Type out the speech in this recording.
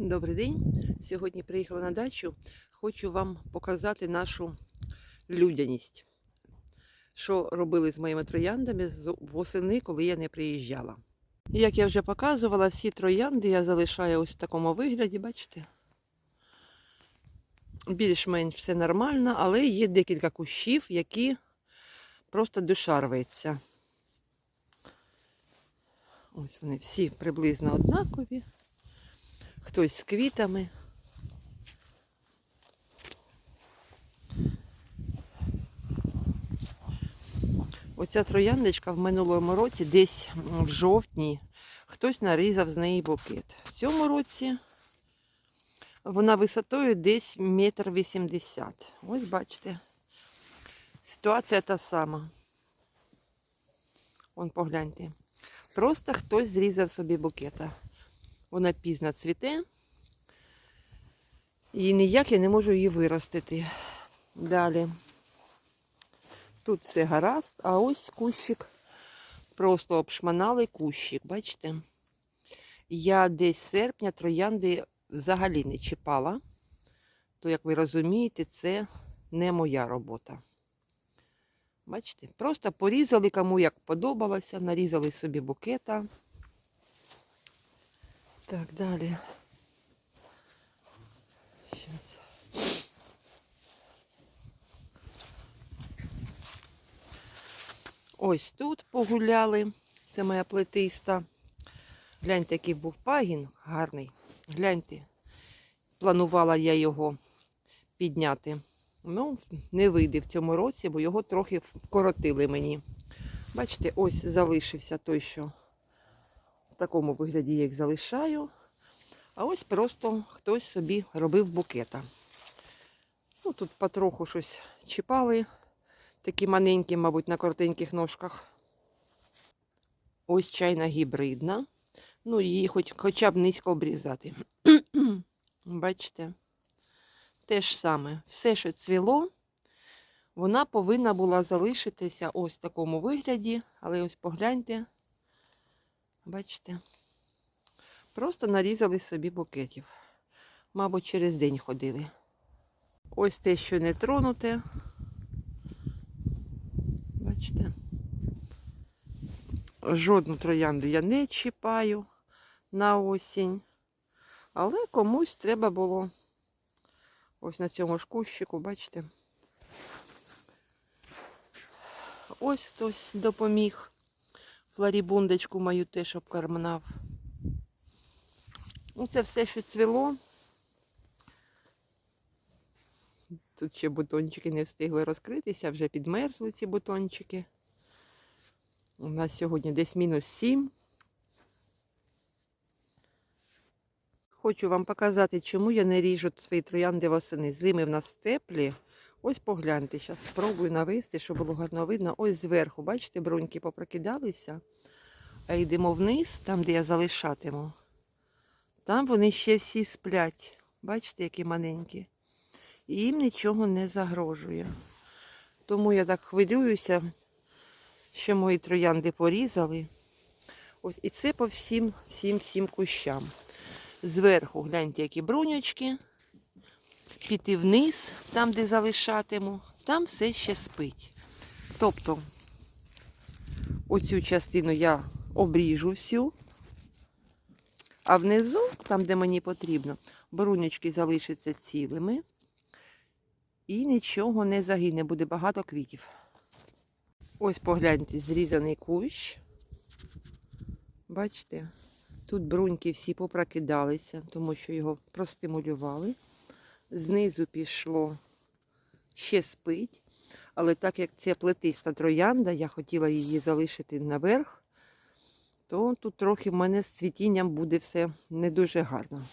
Добрий день. Сьогодні приїхала на дачу. Хочу вам показати нашу людяність. Що робили з моїми трояндами восени, коли я не приїжджала. Як я вже показувала, всі троянди я залишаю ось в такому вигляді, бачите? Більш-менш все нормально, але є декілька кущів, які просто дошарваються. Ось вони всі приблизно однакові хтось з квітами. Оця трояндочка в минулому році, десь в жовтні, хтось нарізав з неї букет. В цьому році вона висотою десь метр вісімдесят. Ось бачите, ситуація та сама. Вон погляньте. Просто хтось зрізав собі букета. Вона пізно цвіте. І ніяк я не можу її виростити. Далі. Тут все гаразд, а ось кущик. Просто обшманали кущик, бачите? Я десь серпня троянди взагалі не чіпала. То, як ви розумієте, це не моя робота. Бачите? Просто порізали, кому як подобалося, нарізали собі букета. Так, далі. Сейчас. Ось тут погуляли. Це моя плетиста. Гляньте, який був пагін гарний. Гляньте. Планувала я його підняти. Ну, не вийде в цьому році, бо його трохи вкоротили мені. Бачите, ось залишився той, що такому вигляді я їх залишаю. А ось просто хтось собі робив букета. Ну, тут потроху щось чіпали. Такі маленькі, мабуть, на коротеньких ножках. Ось чайна гібридна. Ну, її хоч, хоча б низько обрізати. Бачите? Те ж саме. Все, що цвіло, вона повинна була залишитися ось в такому вигляді. Але ось погляньте. Бачите? Просто нарізали собі букетів. Мабуть, через день ходили. Ось те, що не тронуте. Бачите? Жодну троянду я не чіпаю на осінь. Але комусь треба було ось на цьому ж кущику, бачите? Ось хтось допоміг. Флорібундочку мою теж обкармнав. Ну, це все, що цвіло. Тут ще бутончики не встигли розкритися, вже підмерзли ці бутончики. У нас сьогодні десь мінус 7. Хочу вам показати, чому я не ріжу свої троянди восени. Зими в нас теплі. Ось погляньте, зараз спробую навести, щоб було гарно видно. Ось зверху, бачите, бруньки попрокидалися. А йдемо вниз, там, де я залишатиму. Там вони ще всі сплять. Бачите, які маленькі. І їм нічого не загрожує. Тому я так хвилююся, що мої троянди порізали. Ось, і це по всім, всім, всім кущам. Зверху гляньте, які бруньочки. Піти вниз, там, де залишатиму, там все ще спить. Тобто, оцю частину я обріжу всю. А внизу, там, де мені потрібно, бруньочки залишаться цілими. І нічого не загине, буде багато квітів. Ось погляньте, зрізаний кущ. Бачите, тут бруньки всі попрокидалися, тому що його простимулювали. Знизу пішло ще спить. Але так як це плетиста троянда, я хотіла її залишити наверх, то тут трохи в мене з цвітінням буде все не дуже гарно.